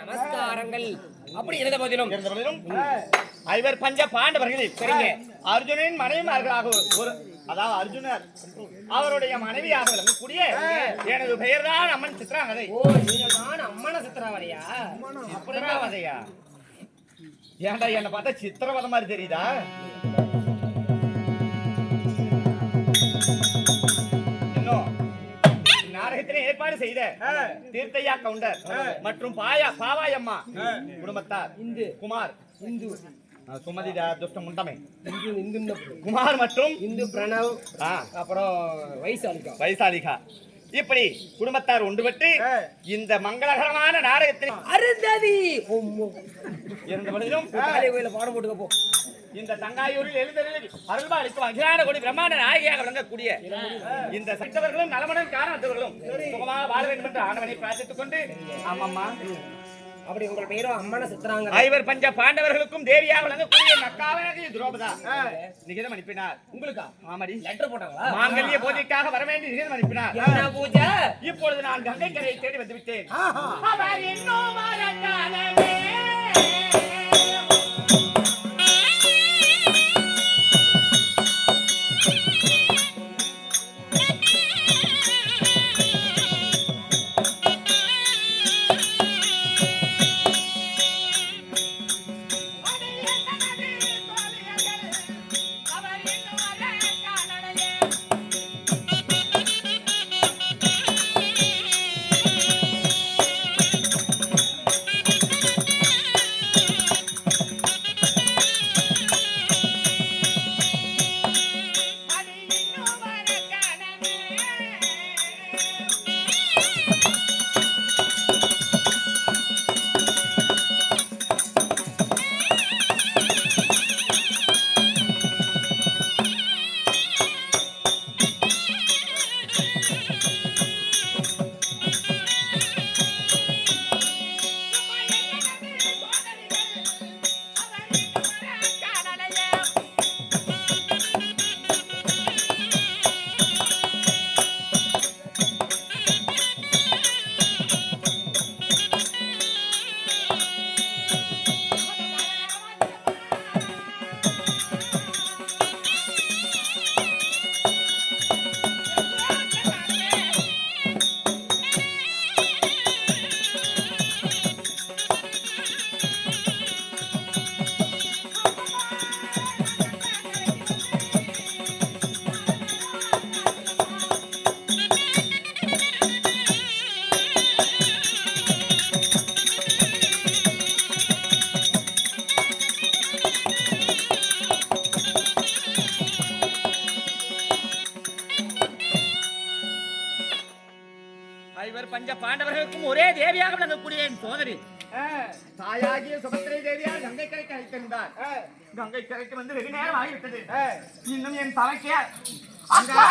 நமஸ்காரங்கள். அப்படி இருந்த போதிலும். இருந்த போதிலும் ஐவர் பஞ்ச பாண்டவர்கள் சரிங்க அர்ஜுனனின் மனைவி ஒரு அதாவது அர்ஜுனர் அவருடைய மனைவியாக விளங்கக்கூடிய எனது பெயர்தான் அம்மன் சித்ராங்கதை ஓ நீங்கள் தான் அம்மன சித்திராவளியா சித்ராவதையா? ஏன்டா என்ன பார்த்தா சித்திரவதை மாதிரி தெரியுதா? நாடகத்தினை ஏற்பாடு செய்த தீர்த்தையா கவுண்டர் மற்றும் பாயா பாவாயம்மா குடும்பத்தார் இந்து. குமார். இந்து. ஆ, சுமதிடா துஷ்ட முண்டமே. இந்து இந்து குமார் மற்றும் இந்து பிரணவ் அப்புறம் வயசாளிக்கா வைசாலிகா. இப்படி குடும்பத்தார் ஒன்றுபட்டு இந்த மங்களகரமான நாடகத்தில் அருந்ததி. இருந்த பொழுதிலும் காலை கோயில பாடம் போட்டுக்க போ. இந்த தங்காயூரில் எழுந்தருள் அருள்பா அளிக்கும் அகிலான கொடி பிரம்மாண்ட நாயகியாக விளங்கக்கூடிய இந்த சட்டவர்களும் நலமடன் காரணத்தவர்களும் சுகமாக வாழ வேண்டும் என்று ஆண்டவனை பிரார்த்தித்துக் கொண்டு ஆமாம்மா. அப்படி உங்கள் பெயரும் அம்மன சித்திராங்க ஐவர் பஞ்ச பாண்டவர்களுக்கும் தேவியாக விளங்கக்கூடிய நக்காவனாகிய துரோபதா. நிகிதம் அனுப்பினார். உங்களுக்கா? ஆமாடி லெட்டர் போட்டாங்களா மாங்கல்ய பூஜைக்காக வர வேண்டி நிகிதம் அனுப்பினார். என்ன பூஜை? இப்பொழுது நான் கங்கை கரையை தேடி வந்து விட்டேன் அவர் இன்னும் வரக்கானவே. ஐவர் பஞ்ச பாண்டவர்களுக்கும் ஒரே தேவியாக விளங்கக்கூடிய என் சோதரி தாயாகிய சுபத்திரை தேவியார் கங்கை கரைக்கு அழைத்திருந்தார் கங்கை கரைக்கு வந்து வெகு நேரம் ஆகிவிட்டது. இன்னும் என் தலைக்கே அக்கா!